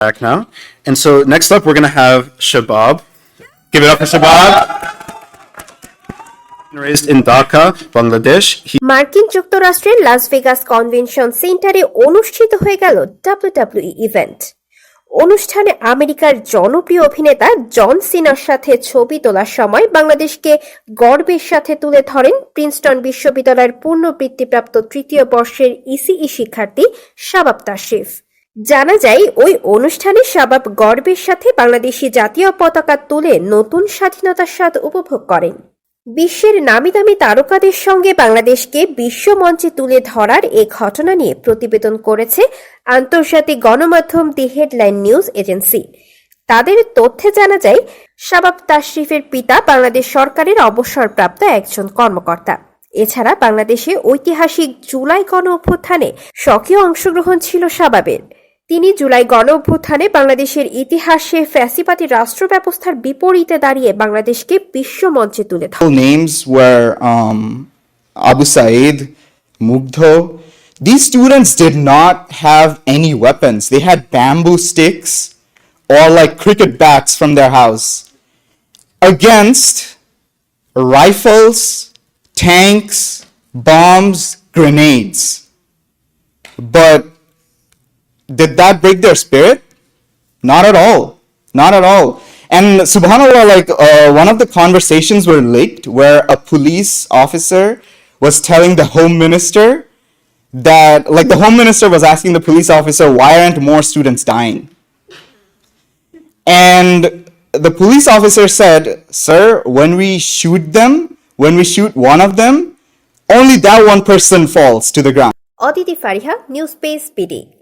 back now. And so next up, we're going to have Shabab. Give it up for Shabab. Raised in Dhaka, Bangladesh. He মার্কিন যুক্তরাষ্ট্রের Las Vegas convention সেন্টারে অনুষ্ঠিত হয়ে গেল WWE event অনুষ্ঠানে আমেরিকার জনপ্রিয় অভিনেতা জন সিনার সাথে ছবি তোলার সময় বাংলাদেশকে গর্বের সাথে তুলে ধরেন প্রিন্সটন বিশ্ববিদ্যালয়ের পূর্ণ বৃত্তিপ্রাপ্ত তৃতীয় বর্ষের ইসিই শিক্ষার্থী শাবাব তাশরিফ জানা যায়, ওই অনুষ্ঠানে শাবাব গর্বের সাথে বাংলাদেশি জাতীয় পতাকা তুলে নতুন স্বাধীনতার স্বাদ উপভোগ করেন। বিশ্বের নামি দামি তারকাদের সঙ্গে বাংলাদেশকে বিশ্ব মঞ্চে তুলে ধরার এ ঘটনা নিয়ে প্রতিবেদন করেছে আন্তর্জাতিক গণমাধ্যম দি হেডলাইন নিউজ এজেন্সি। তাদের তথ্যে জানা যায়, শাবাব তাশরিফের পিতা বাংলাদেশ সরকারের অবসরপ্রাপ্ত একজন কর্মকর্তা। এছাড়া বাংলাদেশে ঐতিহাসিক জুলাই গণ অভ্যুত্থানে সক্রিয় অংশগ্রহণ ছিল শাবাবের। তিনি জুলাই গণ অভ্যুত্থানে বাংলাদেশের ইতিহাসে ফ্যাসিবাদী রাষ্ট্র ব্যবস্থার বিপরীতে দাঁড়িয়ে বাংলাদেশকে বিশ্ব মঞ্চে তুলে ধরেন were um, Abu Said, Mugdho. These students did not have any weapons. They had bamboo sticks or like cricket bats from their house against rifles, tanks, bombs, grenades. But Did that break their spirit? Not at all. Not at all. And subhanAllah, like uh, one of the conversations were leaked where a police officer was telling the home minister that, like, the home minister was asking the police officer, why aren't more students dying? And the police officer said, Sir, when we shoot them, when we shoot one of them, only that one person falls to the ground. Aditi Fariha, Newspace PD.